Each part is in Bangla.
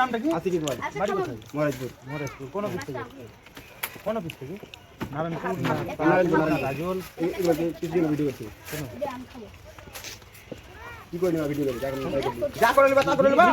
নামটা কি? আশিকির বাড়ি। আচ্ছা, বাড়ি। কোথায়? মহারাজপুর মহারাজপুর কোন অফিস থেকে? কোন অফিস থেকে? নারায়ণপুর নারায়ণপুর, রাজল এই- কিছুদিন ভিডিও করছি করে ভিডিও যা করে তা করে নেবা।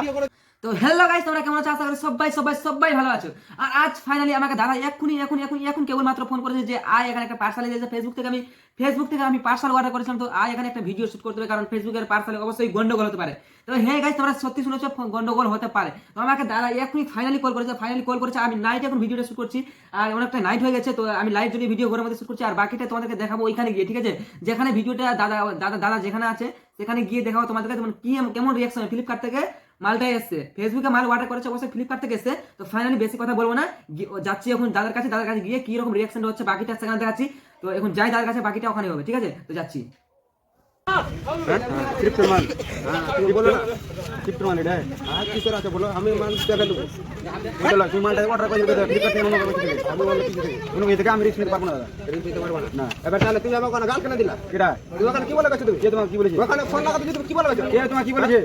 তো হ্যালো গাইস তোমরা কেমন আছো? আশা করি সবাই সবাই সবাই ভালো আছো। আর আজ ফাইনালি আমাকে দাদা এক্ষুনি এখন এখন এখন কেবল মাত্র ফোন করেছে যে, আয়, এখানে একটা পার্সেল এসেছে ফেসবুক থেকে। আমি ফেসবুক থেকে আমি পার্সেল অর্ডার করেছিলাম, তো আয়, এখানে একটা ভিডিও শুট করতে হবে, কারণ ফেসবুকের পার্সেলে অবশ্যই গন্ডগোল হতে পারে। তো হ্যাঁ গাইস তোমরা সত্যি শুনেছো গন্ডগোল হতে পারে। তো আমাকে দাদা এক্ষুনি ফাইনালি কল করেছে ফাইনালি কল করেছে। আমি নাইট এখন ভিডিওটা শুট করছি, আর অনেকটা নাইট হয়ে গেছে, তো আমি লাইভ যদি ভিডিও ঘরের মধ্যে শুট করছি, আর বাকিটা তোমাদেরকে দেখাবো ওইখানে গিয়ে, ঠিক আছে? যেখানে ভিডিওটা দাদা দাদা দাদা যেখানে আছে, সেখানে গিয়ে দেখাবো তোমাদেরকে কেমন রিয়াকশন ফ্লিপকার্ট থেকে? মালটাই এসছে। ফেসবুকে মাল অর্ডার করেছে, অবশ্যই ফ্লিপকার্ট থেকে এসে তো ফাইনালি বেশি কথা বলব না। যাচ্ছি এখন দাদার কাছে দাদার কাছে গিয়ে কি রকম রিয়াকশন হচ্ছে বাকিটা সেখানে দেখাচ্ছি। তো এখন যাই দাদার কাছে, বাকিটা ওখানে হবে, ঠিক আছে? তো যাচ্ছি। ক্রিপ্টো মাল হ্যাঁ তুমি বলো না ক্রিপ্টো মাল এটা হ্যাঁ কি করে আছে বলো আমি মাল টাকা দেবো বলো তুমি মালটা অর্ডার করে দেবে ফ্লিপকার্ট থেকে অন্য কিছু থেকে আমি বলো কিছু থেকে অন্য থেকে আমি রিস্ক নিতে পারব না দাদা রিং দিতে পারব না না এবার তাহলে তুমি আমাকে গাল কেন দিলা কিরা তুমি ওখানে কি বলে গেছো তুমি কে তোমাকে কি বলেছে ওখানে ফোন লাগাতে তুমি কি বলে গেছো কে তোমাকে কি বলেছে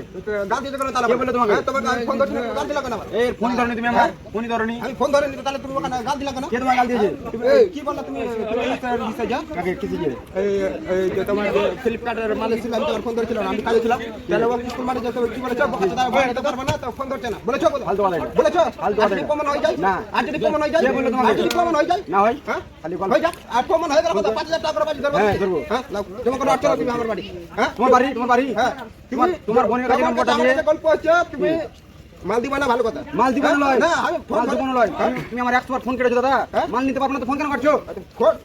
গাল দিতে কেন তাহলে কে বলল তোমাকে? তোমাকে আমি ফোন ধরছি গাল দিলা কেন এই ফোন ধরনি তুমি আমার ফোনই ধরনি আমি ফোন ধরে নিতে তাহলে তুমি ওখানে গাল দিলা কেন কে তোমাকে গাল দিয়েছে তুমি কি বললা তুমি তুমি ইনস্টার বিষয় যা কাকে কিছু এই এই তোমার ফ্লিপকার্টের তোমার ফোন ধরেছিলাম আমি কাজে ছিলাম। তাহলে ও স্কুল মানে যে কি বলেছ? বকাতে দাও পারবে না তো ফোন ধরছে না। বলেছ ফালতু কথা বলেছ ফালতু আর কথা যদি এটা। প্রমাণ হয়ে যায় না। আর যদি প্রমাণ হয়ে যায় কে বলল আর যদি প্রমাণ হয়ে যায় না হয়। হ্যাঁ? খালি গল্প। হয়ে যাক। আর প্রমাণ হয়ে গেল কথা পাঁচ হাজার টাকা করে বাড়ি ধরবো। হ্যাঁ, ধরবো। হ্যাঁ নাও, জমা করে আটচলো তুমি আমার বাড়ি। হ্যাঁ? তোমার বাড়ি তোমার বাড়ি। হ্যাঁ। তোমার তোমার বোনের কাছে নম্বরটা দিয়ে গল্প হচ্ছে তুমি মাল দিবা না ভালো কথা। মাল দিব না লয় না আমি ফোন দিব না লয় তুমি- আমার একশো বার ফোন কেটেছো দাদা। হ্যাঁ? মাল নিতে পারব না তো ফোন কেন করছ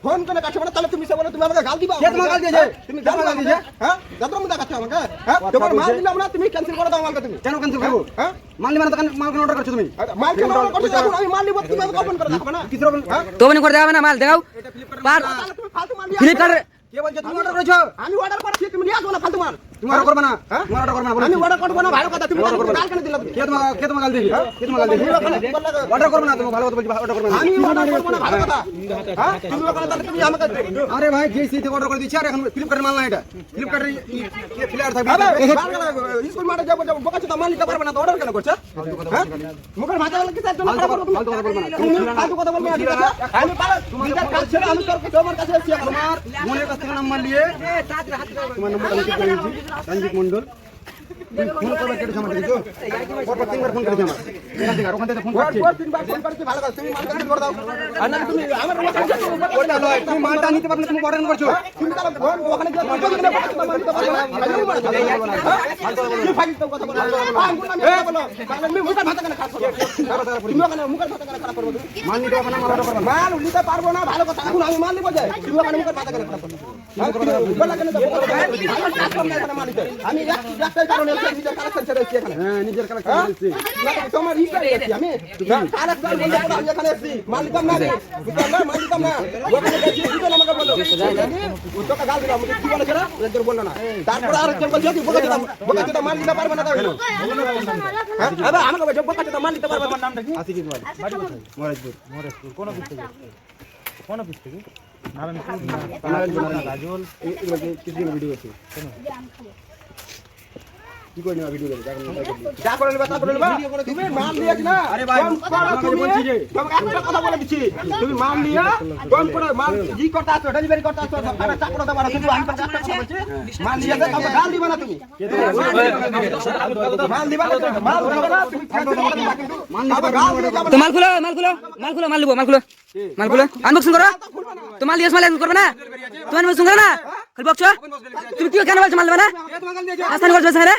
ফোন- করে কাছে মানে তাহলে তুমি সে বলে তুমি আমাকে গাল দিবা কে তোমাকে গাল দিয়েছে? তুমি গাল গাল দিয়েছে দিয়েছে? হ্যাঁ যাত্রা মুদা কাছে আমাকে? হ্যাঁ তোমার মাল? দিলাম না তুমি ক্যান্সেল করে দাও মালকে তুমি। কেন ক্যান্সেল করব? হ্যাঁ মাল নিবে না তো মাল কেন অর্ডার করছ তুমি? মাল কেন order করছ? এখন আমি মাল নিবো তুমি আমাকে করে না? হ্যাঁ? করে দেওয়া না মাল দেখাও। পার তুমি ফালতু ফ্লিপকার্ট কে বলছো তুমি অর্ডার করেছ? আমি অর্ডার করেছি তুমি নিয়ে আসো না ফালতু মাল। তুমি অর্ডার করবে না হ্যাঁ? তুমি অর্ডার করবে না আমি। অর্ডার করব না ভালো কথা তুমি। গাল কেন দিলা কে তোমাকে কে তোমাকে গাল দিয়েছে কে তোমাকে গাল দিয়েছে কি বললে? অর্ডার করবে না তুমি ভালো কথা বলছি অর্ডার করবে না আমি অর্ডার করব না ভালো কথা হ্যাঁ তুমি ওখানে তাহলে তুমি আমাকে আরে ভাই যে সেই অর্ডার করে দিচ্ছি আর এখন ফ্লিপকার্টের মাল না এটা ফ্লিপকার্টের ফ্লিয়ার থাকবে আরে, বাল কেন? স্কুল মাঠে যাব যাব বোকা চোদা মাল নিতে পারবে না তো অর্ডার কেন করছে হ্যাঁ মুখের ভাষা বলে কি তার জন্য খারাপ করব? ফালতু কথা বলবে না তুমি ফালতু কথা বলবে না, ঠিক আছে? আমি পারো- নিজের কাজ ছেড়ে আমি তোর তোমার কাছে এসেছি এখন। তোমার কাছ থেকে নাম্বার নিয়ে তোমার নম্বর আমি চেক করে নিয়েছি রঞ্জিত মন্ডল তুমি ফোন করবে কেটেছো আমার কিছু পরপর তিনবার ফোন করেছে আমার এখান থেকে ওখান থেকে ফোন করছে তিনবার ফোন করেছি, ভালো কথা, তুমি মাল করে দাও। আর না, তুমি আমার রুমে cancel ওটা নয় তুমি মালটা নিতে পারবে তুমি করছ তুমি তাহলে ওখানে না, বোকা চোদা মাল নিতে পারবে না। ফাইজলামি করো, হ্যাঁ? কি ফাইজলামি কথা বলো? হ্যাঁ, আমি বলো। আমি মুখের ভাষা কেন খারাপ তুমি ওখানে মুখের ভাষা কেন খারাপ করব মাল নিতে পারবে না মাল করবে মাল নিতে পারব না ভালো কথা এখন আমি মাল নিবো যাই তুমি ওখানে মুখের ভাষা কেন খারাপ করব? হ্যাঁ? আমি একটাই কারণে নিজের কালেকশন ছেড়ে এসেছি এখানে হ্যাঁ নিজের হ্যাঁ? কালেকশন দিচ্ছি তোমার ই করে এসেছি আমি কালেকশন বলতে পারো, এখানে এসেছি মাল না আমি। বুঝলাম না না ওখানে গেছি দুজন আমাকে বলল ও তোকে গাল দিলাম কি বলেছে না একজন বলল না তারপরে আর একজন বলছে কি বোকা চোদা বোকা চোদা মাল নিতে পারবে না তাই হ্যাঁ আরে আমাকে বলছে বোকা চোদা মাল নিতে পারবে না নামটা কি আশিকির বাড়ি আচ্ছা, বাড়ি কোথায় মহারাজপুর মহারাজপুর কোন অফিস থেকে কোন অফিস থেকে নারায়ণপুর নারায়ণপুর, না রাজল এই- কিছুদিন ভিডিও আমি খাব। কি করে নেওয়া ভিডিও এখন যা করে নেবা তা করে নেবা। তুমি মাল নিয়েছ না আরে ভাই, কম করো তোমাকে তুমি বলছি যে। তোমাকে একটা কথা বলে দিচ্ছি তুমি মাল নিয়ে কম করে মাল জি করতে আসো ডেলিভারি করতে আসো সরকারে চাকরি দেবা না কিন্তু আমি তো একটা বলছি মাল নিয়ে যাও তবে গাল দিবা না তুমি। মাল দিবা না মাল দিবা না তুমি cancel করে দিবা? কিন্তু তবে গাল দিয়ে যাবে তো মাল খুলো মাল খুলো মাল খুলো মাল লিবো মাল খুলো। মাল খুলো। আনবক্সিং করো। তো মাল মাল করবে না? তুমি আনবক্সিং করো না? বকছো তুমি কি কেন বলছো মাল দেবে না? আস্তানি করছ স্যার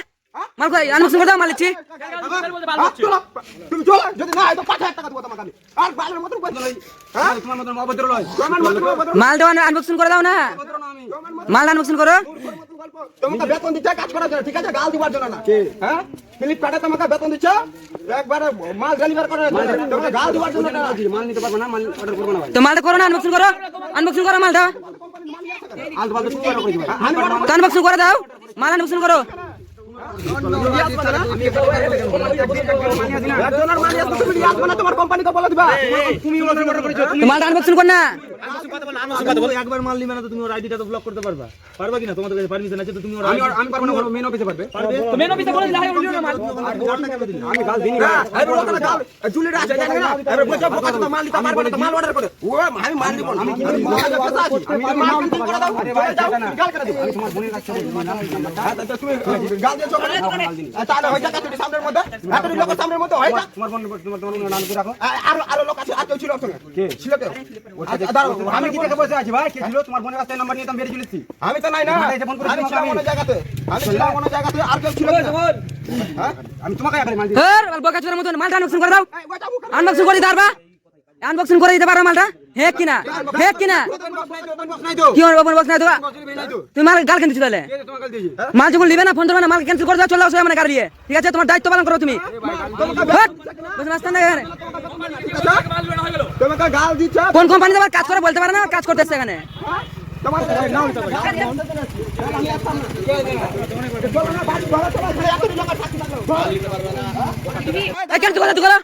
মাল কই আনবক্সিং করে দাও মাল দিচ্ছি হাত তোলো। তুমি চলো যদি না তো পাঁচ হাজার টাকা দেবো তোমাকে আমি। আর বালের মতন বলছো হ্যাঁ? তোমার মতন অভদ্র লয় তোমার মতন বলছো মাল দেওয়া আনবক্সিং করে দাও না। মাল আনবক্সিং করো। তোমাকে বেতন দিচ্ছে কাজ করার জন্য ঠিক আছে? গাল দিবার জন্য না। হ্যাঁ? ফ্লিপকার্টে তোমাকে বেতন দিচ্ছে একবারে মাল ডেলিভার করার জন্য। তোমাকে গাল দিবার জন্য না মাল নিতে পারবে না মাল অর্ডার করবে না তো মালটা করো না আনবক্সিং করো। আনবক্সিং করো মালটা। আনবক্সিং করে দাও। মাল আনবক্সিং করো। তোমার তুমি অর্ডার অর্ডার তো মালটা আনবক্সিং কর না একবার মাল নিবে না তো তুমি ওর আইডিটা তো ব্লক করতে পারবা। পারবা কিনা? তোমাদের কাছে পারমিশন আছে তো তুমি আমি আমি পারব না মেন অফিসে পারবে। মেন অফিসে বলে দিলে হয় না মাল আমি গাল দিইনি। হ্যাঁ, এবার ওখানে গাল, জুলির আছে, জানেন না? এবার বলছে, বোকা চোদা, মাল দিতে পারবে না, মাল order করে। ও, আমি মাল নিবো না। আমি মাল নিতে পারছি। আমি মাল করে দাও, চলে যাও, গাল কেটে দিবো। হ্যাঁ, তো তুমি গাল দিয়েছ মানে? হ্যাঁ, তাহলে হয়ে যাক এতটি সামনের মধ্যে, এতটি লোকের সামনের মধ্যে হয়ে যাক। তোমার ফোন তোমার তোমার নাম কি রাখো? আ- আরও আরও লোক আছে আর কেউ ছিল ওর সঙ্গে? ছিল কেউ? আচ্ছা, আমি কি থেকে বসে আছি ভাই? কে ছিল? তোমার বোনের কাছে নাম্বার নিয়ে আমি বেরিয়ে চলেছি আমি তো নাই না। ফোন করে আমি ছিলাম আমি। জায়গাতে। আমি ছিলাম অন্য জায়গাতে আর কেউ ছিল হ্যাঁ? আমি তোমাকে মাল দিই। করে দাও। আনবক্সিং করে দিতে পারবা আনবক্সিং করে দিতে পারো মালটা? হেক কিনা? হেক কিনা। কি ওপেন বক্স নাই তো তুমি মাল গাল কেন তাহলে মাল যখন নিবে না ফোন ধরবে না, মাল ক্যান্সেল করে দাও চলে আসো মানে গাড়ি ঠিক আছে, তোমার দায়িত্ব পালন করো তুমি। কোন কোম্পানি তোমার কাজ করে বলতে পারে না, কাজ করতেছে এখানে? তোমার নাও এই ক্যান্সেল করে।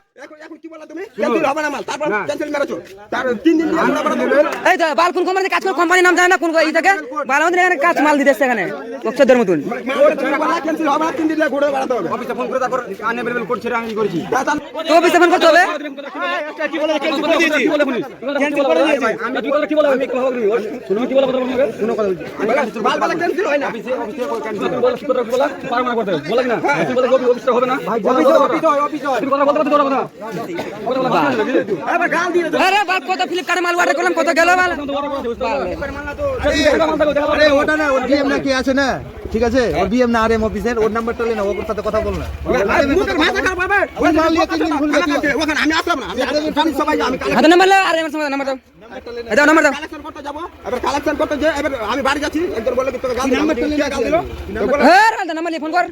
এই তো বাল কোন কোম্পানিতে কাজ করে কোম্পানির নাম জানে না কোন ই থেকে বাল আমাদের এখানে কাজ মাল দিতেছে এখানে বক্সদের মতন না তিন দিন দিয়ে ঘুরে বেড়াতে হবে অফিসে ফোন করে তারপর আনএভেলেবল কোড ছেড়ে আমি করেছি তো অফিসে ফোন করতে হবে মাল বেলা ক্যান্সেল হয় না আরে বাল কত ফ্লিপকার্টে মাল অর্ডার করলাম কত গেল মাল? আরে ওটা না ওর বিএম না কি আছে না? ঠিক আছে? ওর বিএম না আরএম অফিসের ওর নাম্বারটা লে না ওর সাথে কথা বল না। মুখের ভাষা খারাপ হবে ওই মাল নিয়ে তিন দিন ভুলবে ওখানে আমি আসলাম না আমি সবাই আমি হাতে নাম্বার দাও আরে আমার নাম্বার দাও। দাও নাম্বার দাও। কালেকশন করতে যাব। এবার কালেকশন করতে যে এবার আমি বাড়ি যাচ্ছি একজন বলল কি তোকে গাল দিলাম। কে গাল দিল? হ্যাঁ নাম্বার নিয়ে ফোন কর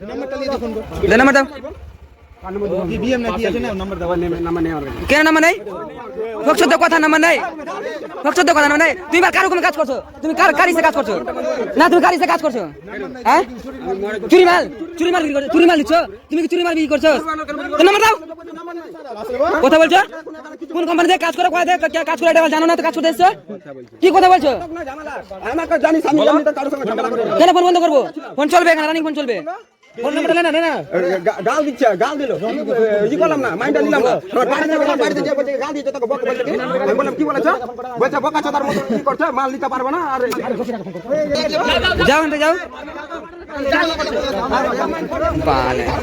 দে নাম্বার দাও কি বিএম না কি আছে না নাম্বার দাও। কেন নাম্বার নাই ফকসদ কথা নাম্বার নাই? ফকসদ কথা নাম্বার নাই? তুমি কার কোনো কাজ করছ? তুমি কার কারিসে কাজ করছ? না তুমি কারিসে কাজ করছ? হ্যাঁ? চুরি মাল চুরি মাল চুরি মাল দিচ্ছ তুমি কি চুরি মাল বিক্রি করছ? নাম্বার দাও। কথা বলছো? কোন কোম্পানিতে কাজ করে কোথায় থেকে কাজ করে এটা জানো না তো কাজ করতে এসছো? কি কথা বলছো। কেন ফোন বন্ধ করব? ফোন চলবে এখানে রানিং ফোন চলবে। ফোন নাম্বারটা নে না নে গাল দিচ্ছে গাল দিল। ই করলাম না মাইন্ডটা নিলাম না। বাড়িতে গেলাম, বাড়িতে যে বলছে গাল দিচ্ছে তোকে বক বলছে কি? আমি বললাম কি বলেছ? বলছে বকা চোদার মতো কি করছে? মাল নিতে পারবে না আর যাও যাও। বালে।